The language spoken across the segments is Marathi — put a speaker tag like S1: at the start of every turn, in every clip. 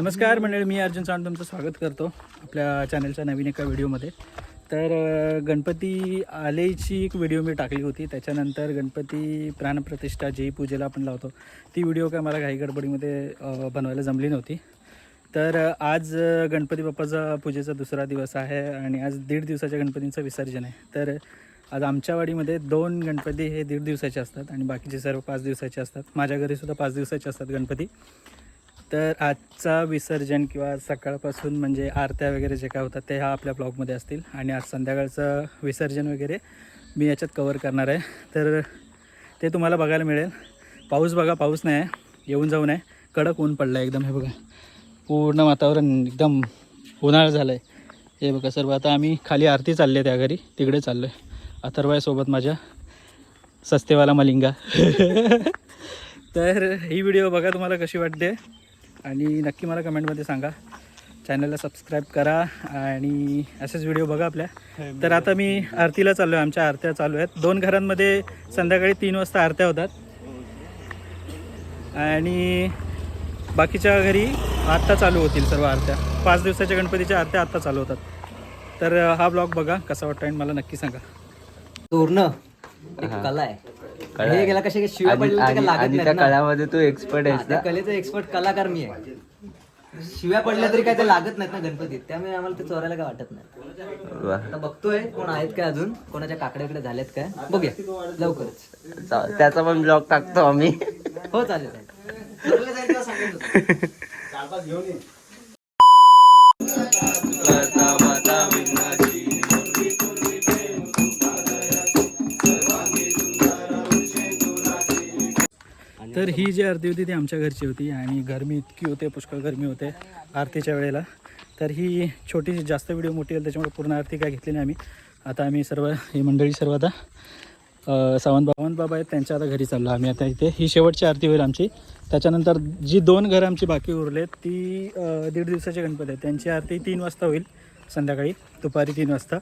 S1: नमस्कार मंडळी. मी अर्जुन सावंत तुमचं स्वागत करतो आपल्या चॅनलच्या नवीन एका व्हिडिओमध्ये. तर गणपती आलेची एक व्हिडिओ मी टाकली होती. त्याच्यानंतर गणपती प्राणप्रतिष्ठा जी पूजेला आपण लावतो ती व्हिडिओ काय मला घाई गडबडीमध्ये बनवायला जमली नव्हती. तर आज गणपती बाप्पाचा पूजेचा दुसरा दिवस आहे आणि आज दीड दिवसाच्या गणपतींचं विसर्जन आहे. तर आज आमच्या वाडीमध्ये दोन गणपती हे दीड दिवसाचे असतात आणि बाकीचे सर्व पाच दिवसाचे असतात. माझ्या घरीसुद्धा पाच दिवसाचे असतात गणपती. तर आजचा विसर्जन किंवा सकाळपासून म्हणजे आरत्या वगैरे जे काय होतात ते ह्या आपल्या ब्लॉगमध्ये असतील. आणि आज संध्याकाळचं विसर्जन वगैरे मी याच्यात कवर करणार आहे. तर ते तुम्हाला बघायला मिळेल. पाऊस बघा पाऊस नाही आहे. येऊन जाऊन आहे कडक ऊन पडलं आहे एकदम हे बघा. पूर्ण वातावरण एकदम उन्हाळा झालं आहे हे बघा सर्व आता आम्ही खाली आरती चालली आहे त्या घरी. तिकडे चाललो आहे अथर्वायसोबत माझ्या सस्तेवाला मलिंगा. तर ही व्हिडिओ बघा तुम्हाला कशी वाटते. आणि नक्की मला कमेंटमध्ये सांगा. चॅनलला सबस्क्राईब करा आणि असेच व्हिडिओ बघा आपल्या. तर आता मी आरतीला चाललो आहे आमच्या आरत्या चालू आहेत. दोन घरांमध्ये संध्याकाळी तीन वाजता आरत्या होतात. आणि बाकीच्या घरी आत्ता चालू होतील सर्व आरत्या. पाच दिवसाच्या गणपतीच्या आरत्या आत्ता चालू होतात. तर हा ब्लॉग बघा कसा वाटतो आणि मला नक्की सांगा.
S2: तोरणं एक कला आहे. हे गेला कशा शिव्या पडल्या
S3: त्या. कळ्यामध्ये तू एक्सपर्ट आहेस
S2: कलेचा एक्सपर्ट कलाकार मी आहे. शिव्या पडल्या तरी काय ते लागत नाहीत ना गणपतीत. त्यामुळे आम्हाला ते चोरायला काय वाटत नाही. आता बघतोय कोण आहेत काय अजून कोणाच्या काकड्याकडे झालेत काय. बघूया लवकरच.
S3: त्याचा पण ब्लॉग टाकतो आम्ही.
S2: हो चालेल चालेल.
S1: ही जी आरती होती ती आमच्या घरची होती आणि गरमी इतकी होते पुष्कळ गरमी होते आरतीच्या वेळेला. तर ही छोटी जास्त व्हिडिओ मोठी होईल त्याच्यामुळे पूर्ण आरती काय घेतली नाही आम्ही. आता आम्ही सर्व ही मंडळी सर्व आता सावंत बावंत बाबा आहेत त्यांच्या आता घरी चाललो आम्ही. आता इथे ही शेवटची आरती होईल आमची. त्याच्यानंतर जी दोन घरं आमची बाकी उरलेत ती दीड दिवसाचे गणपती आहेत. त्यांची आरती तीन वाजता होईल संध्याकाळी. दुपारी तीन वाजता.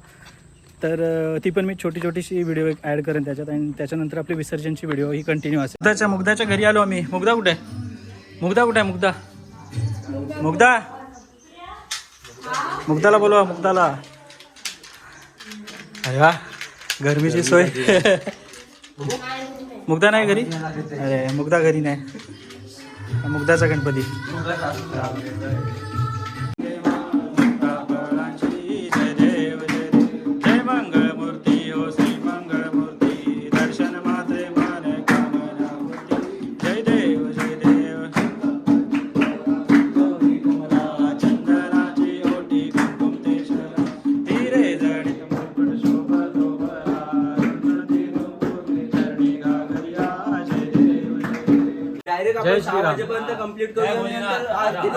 S1: तर ती पण मी छोटी छोटीशी व्हिडिओ ॲड करेन त्याच्यात आणि त्याच्यानंतर आपली विसर्जनची व्हिडिओ ही कंटिन्यू असेल. मुग्धाच्या मुग्धाच्या घरी आलो आम्ही. मुग्धा कुठे? आहे मुग्धा कुठे आहे? मुग्धा. मुग्धा. मुग्धाला बोलवा मुग्धाला. अरे वा गरमीची सोय. मुग्धा नाही घरी? अरे मुग्धा घरी नाही. मुग्धाचा गणपती.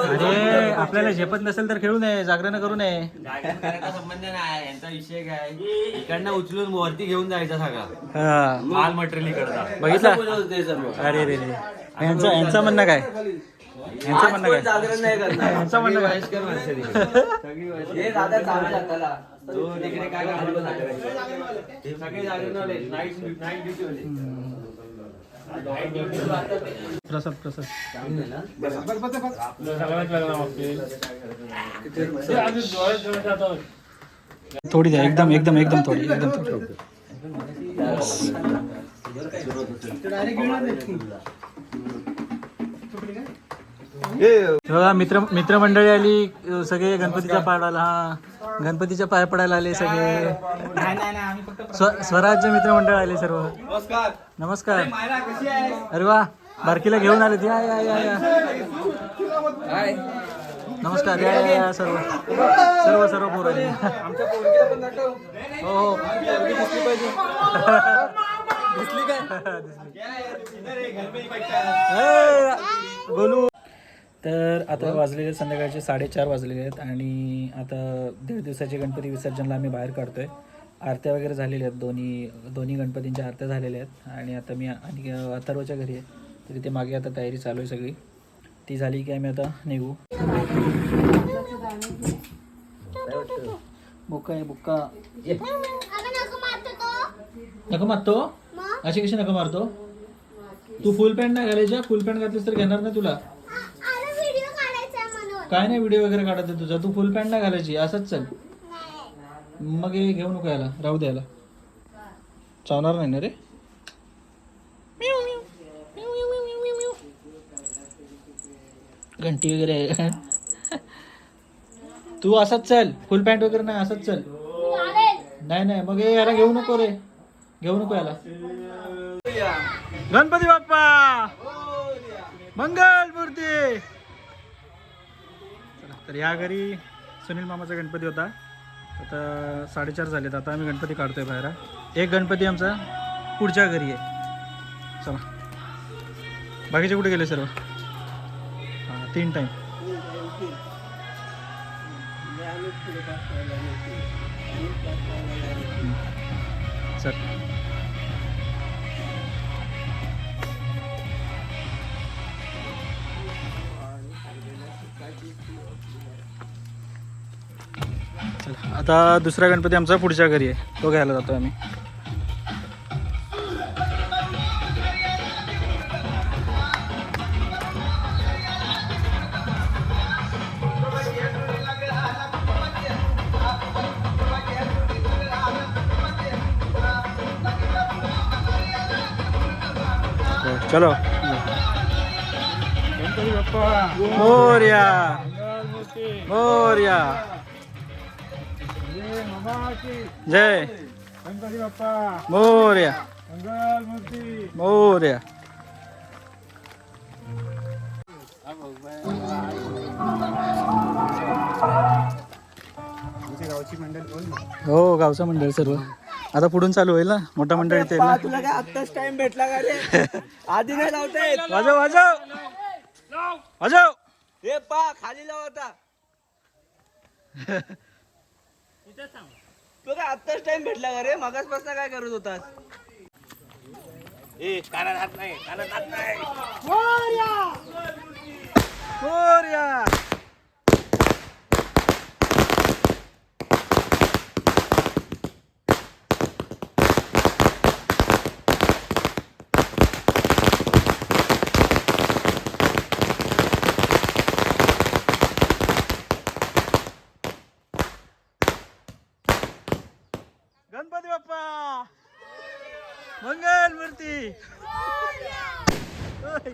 S1: अरे आपल्याला झेपत नसेल तर खेळू नये जागरण करू नये.
S4: संबंध नाही यांचा विषय काय? इकडनं उचलून वरती घेऊन जायचा सगळा.
S1: हा.
S4: माल मटेरियल इकडचा.
S1: बघितला? अरे रे रे. यांचं यांचं म्हणणं काय? यांचं म्हणणं काय? यांचं म्हणणं काय?
S2: हे दादा चांगला कला
S4: तो तिकडे काय काय सगळे जागरण नाईट नाईट ड्युटी होते
S1: प्रसाद प्रसाद. थोडी द्या एकदम एकदम एकदम थोडी एकदम थोडी. बघा मित्र मित्रमंडळी आली सगळे गणपतीच्या पाडाला हा. गणपतीच्या पाया पडायला आले सगळे. स्व- स्वराज्य मित्रमंडळ आले सर्व. नमस्कार. अरे वा बारकीला घेऊन आले या या या या. नमस्कार या या या सर्व. सर्व सर्व पोरं हो हो. दिसली काय? गोलू तर आता वाजलेले संध्याकाळचे साडेचार वाजलेले आहेत आणि आता दीड दिवसाचे गणपती विसर्जनला आम्ही बाहेर काढतोय. आरत्या वगैरे झालेल्या आहेत दोन्ही दोन्ही गणपतींच्या आरत्या झालेल्या आहेत. आणि आता मी आणि अथर्वच्या घरी आहे तर तिथे मागे आता तयारी चालू आहे सगळी. ती झाली की आम्ही आता निघू. बुक्का आहे बुक्का. नको मारतो? अशी कशी नको मारतो? तू फुल पॅन्ट नाही घालायच्या फुल पॅन्ट घातलीस तर घेणार ना तुला. काय नाही व्हिडिओ वगैरे काढत आहे तुझा. तू फुल पॅन्ट नाही घालायची? असंच चल. मग हे घेऊ नको याला. राहू द्यायला चावणार नाही ना रे? घंटी वगैरे तू असंच चल. फुल पॅन्ट वगैरे नाही असंच चल. नाही नाही. मग याला घेऊ नको रे. घेऊ नको याला. गणपती बाप्पा! मंगल मूर्ती! तर या घरी सुनील मामाचा गणपती होता. आता साडेचार झालेत. आता आम्ही गणपती काढतोय बाहेर. एक गणपती आमचा पुढच्या घरी आहे. चला. बाकीचे कुठे गेले सर्व? हां तीन टाईम चला आता दुसरा गणपती आमचा पुढच्या घरी आहे. तो घ्यायला जातो आम्ही. चलो. मोर्या. मोर्या. जय।
S4: गणपती बाप्पा
S1: मोर्या।
S4: मंगल मूर्ती
S1: मोर्या। हो गावचा मंडळ सर्व. आता पुढून चालू होईल ना? मोठा मंडळ ना.
S2: तुला काय आत्ताच टाइम भेटला का रे? आधी नाही लावता येत.
S1: वाजव वाजव! वाजव!
S2: हे पा खाली लाव आता. तू काय आत्ताच टाइम भेटला का रे? मगासपासून काय करत होतास?
S1: मोर्या गणपती बाप्पा मंगल मूर्ती होय.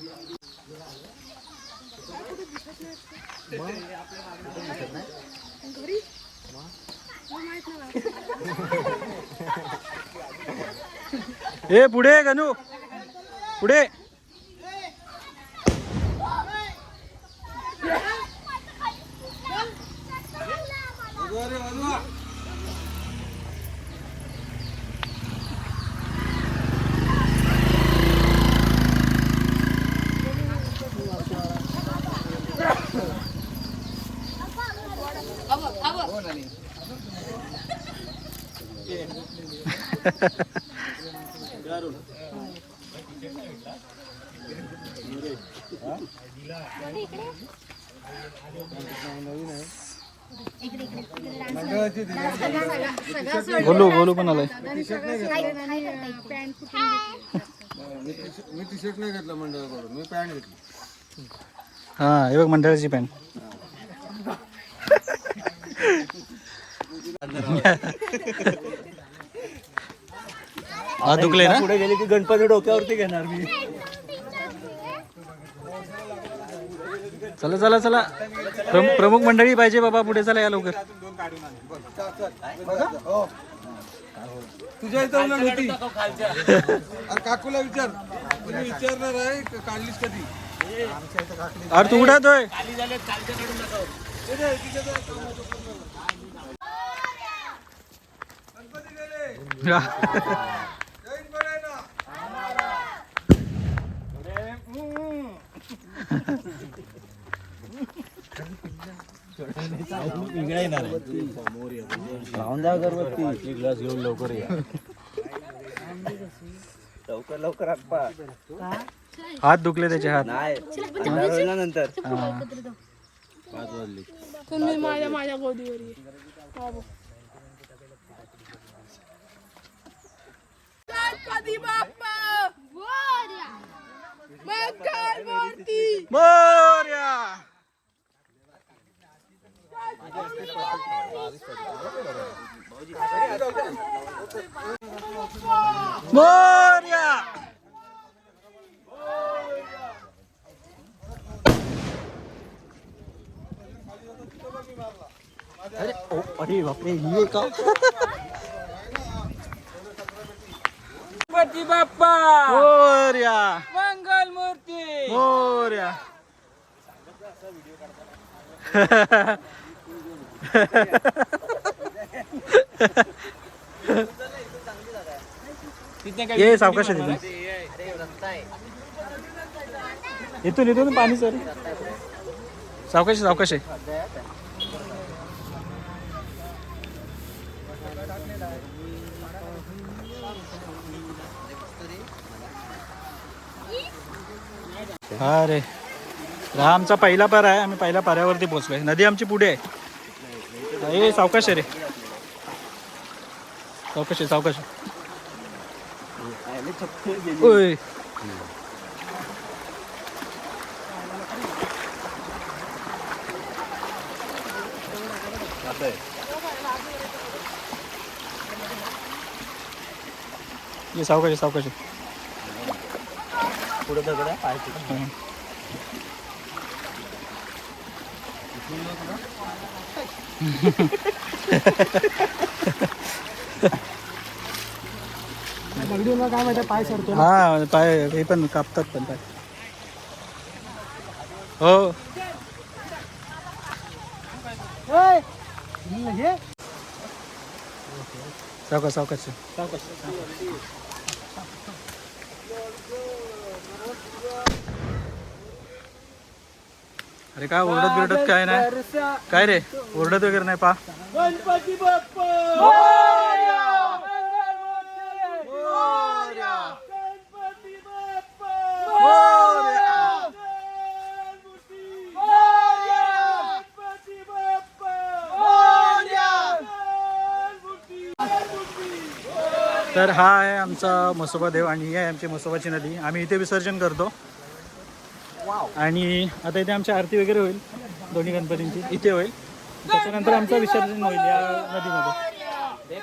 S1: ए पुढे गणू. पुढे. बोलू बोलू पण आलाय
S4: मी टी शर्ट नाही घेतला. मंडळाकडून. मी पॅन्ट घेतली.
S1: हा हे बघ मंडळाची पॅन्ट हा दुखले ना?
S2: पुढे गेले की गणपती डोक्यावरती घेणार मी.
S1: चला चला चला. प्रमुख प्रमुख मंडळी पाहिजे बाबा पुढे. चला या लवकर.
S4: तुझ्या इथं उलट होती. अरे काकूला विचार. तुम्ही विचारणार आहे का काढलीस कधी?
S1: अरे तू उडतोय
S4: गणपती गेले जैन बरे ना
S3: राहून जा गर्भवती ग्लास घेऊन लवकर या लवकर लवकर आप्पा
S1: हात दुखले त्याचे हात
S3: नाही नंतर पाच वाजले
S5: तुम्ही माझ्या माझ्या गोदीवर ये. बाबू. गणपती बाप्पा मंगल मूर्ती
S1: मोर्या मोर्या अरे ओ, अरे बापरे ही का
S4: गणपती बाप्पा
S1: मोर्या
S4: मंगल मूर्ती
S1: मोर्या ये सावकाश आहे. तिथून इथून इथून पाणी सर. सावकाश सावकाश आहे हा रे हा आमचा पहिला पारा आहे. आम्ही पहिल्या पाऱ्यावरती पोहोचलोय. नदी आमची पुढे आहे. हे सावकाश आहे रे. सावकाश आहे सावकाश ओय. ये सावकाश सावकाश
S3: पुढे दगड आहे, पाय पुढे.
S1: हं. हा पाय हे पण कापतात पण पाय हो सावकाश सावकाश अरे काय ओरडत बिरडत काय नाही? काय रे? ओरडत वगैरे नाही पा.
S4: गणपती बाप्पा! गणपती बाप्पा! गणपती बाप्पा!
S1: तर हा आहे आमचा मसोबा देव आणि ही आहे आमची मसोबाची नदी. आम्ही इथे विसर्जन करतो. आणि आता इथे आमची आरती वगैरे होईल दोन्ही गणपतींची. इथे होईल. त्याच्यानंतर आमचं विसर्जन होईल या नदीमध्ये.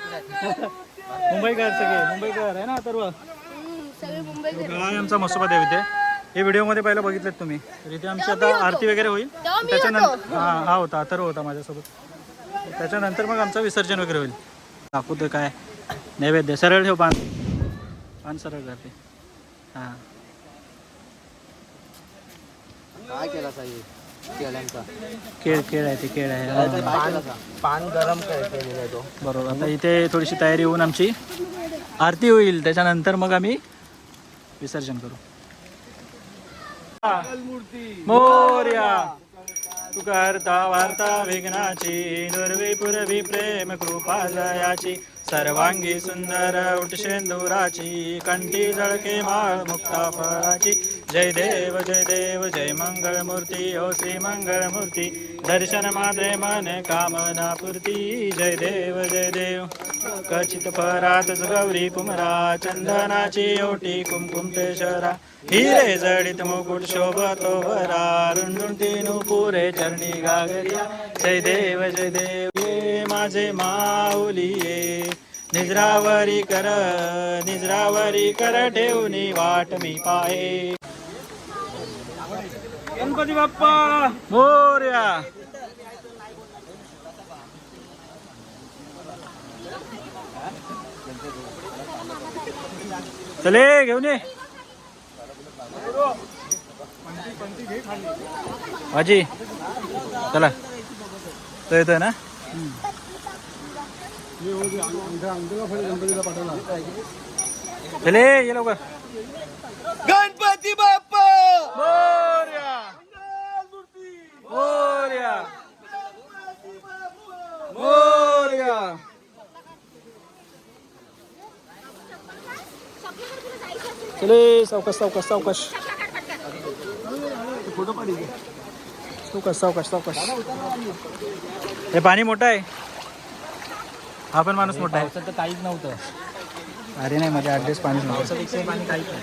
S1: मुंबईकर सगळे मुंबईकर आहे ना सर्व
S5: सगळे मुंबई
S1: आहे आमचा मसोबा देव इथे. हे व्हिडिओमध्ये पहिला बघितलेत तुम्ही. तर इथे आमची आता आरती वगैरे होईल. त्याच्यानंतर हा हा होता अथर्व होता माझ्यासोबत. त्याच्यानंतर मग आमचं विसर्जन वगैरे होईल. दाखवतो काय? नैवेद्य. सरळ ठेव पान. पान सरळ करते. हां.
S2: काय केला
S1: केळ केळ आहे ते केळ आहे. हा.
S2: पान पान गरम केलेला आहे तो.
S1: बरोबर. आता इथे थोडीशी तयारी होऊन आमची आरती होईल. त्याच्यानंतर मग आम्ही विसर्जन करू. मोर्या. तू करता वार्ता विघ्नाची दुर्वी पुरवी प्रेम कृपा जयाची सर्वांगी सुंदर उठशेंदुराची कंठी जळके माळ मुक्ता फळाची जय देव जय देव जय मंगळ मूर्ती ओ श्री मंगळ मूर्ती दर्शन मात्रे मन कामना पूर्ती जय देव जय देव. कचित परात गौरी कुमरा चंदनाची ओटी कुमकुम ते शरा हिरे जडित मुकुट शोभतो वरा रुंडुंटी नुपुरे चरणी गागरिया. जय देव जय देव माझे माऊली ये निजरावरी कर निजरावरी कर ठेवणी वाट मी पाहे.
S4: गणपती बाप्पा?
S1: मोर्या. चले घेऊन ये. भाजी चला. तो येतोय ना? चले ये लवकर.
S4: गणपती बाप्पा!
S1: मोर्या मोर्या चले सावकाश सावकाश सावकाश. फोटो सावकाश सावकाश सावकाश. हे पाणी मोठं आहे. हा पण माणूस मोठा आहे.
S3: तर काहीच नव्हतं.
S1: अरे नाही माझ्या ॲड्रेस पाणी
S3: पाणी काहीच नाही.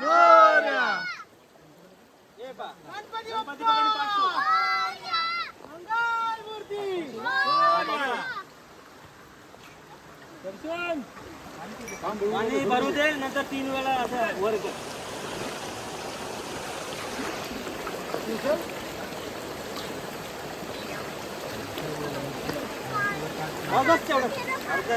S1: મોર્યા ગણપતિ બાપ્પા મૂર્તિ મોર્યા દર્શન पाणी भरू दे नंतर तीन वेळा असं वर कर बस तेवढं अर्धा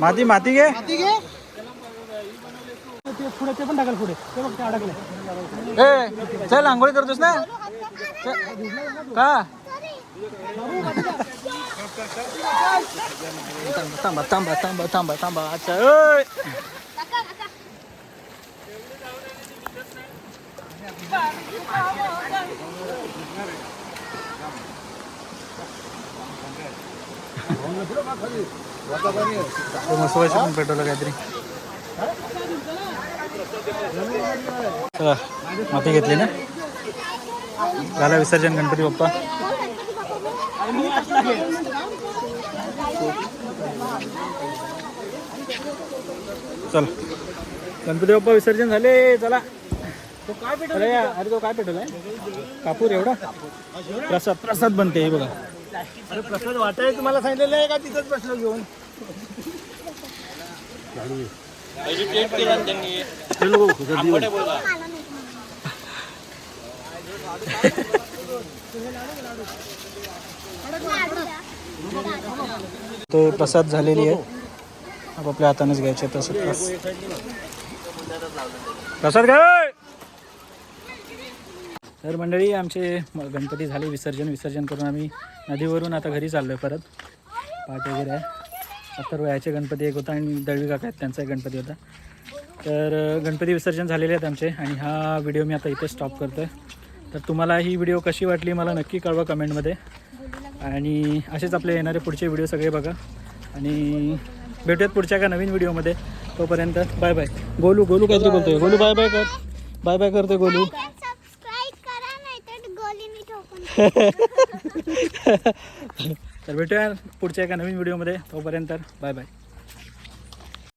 S1: माती माती घे. पुढे ते पण टाकाल पुढे. ते बघ ते अडकले. ए चल आंघोळी करतोस ना? चल. का? थांबा थांबा थांबा थांबा थांबा. अच्छा ओय. मसवायचं पण पेटवलं काहीतरी चला माती घेतली ना? झाला विसर्जन गणपती बाप्पा. चल. गणपती बाप्पा विसर्जन झाले चला. अरे या, अरे तो काय पेटवलाय? कापूर एवढा? प्रसाद प्रसाद बनते हे बघा.
S3: अरे प्रसाद वाटाय तुम्हाला सांगितलेलं आहे का तिथंच बसलो घेऊन?
S1: ते प्रसाद झालेली आहे. आपापल्या हातानेच घ्यायचे प्रसाद प्रसाद घ्या तर मंडळी आमचे म- गणपती झाले विसर्जन विसर्जन करून आम्ही नदीवरून आता घरी चाललो आहे परत. पाठ वगैरे आहे. अथर्व याचे गणपती एक होता आणि दळवी काका आहेत त्यांचा एक गणपती होता. तर गणपती विसर्जन झालेले आहेत आमचे आणि हा व्हिडिओ मी आता इथे स्टॉप करतो आहे तर तुम्हाला ही व्हिडिओ कशी वाटली मला नक्की कळवा कमेंटमध्ये. आणि असेच आपले येणारे पुढचे व्हिडिओ सगळे बघा. आणि भेटूयात पुढच्या का नवीन व्हिडिओमध्ये. तोपर्यंत बाय बाय. गोलू गोलू काहीतरी बोलतोय. गोलू बाय बाय कर. बाय बाय करतोय गोलू
S6: सबस्क्राईब करा नाही तर गोलीनी ठोकून
S1: तर भेटूया पुढच्या एका नवीन व्हिडिओमध्ये तोपर्यंत बाय बाय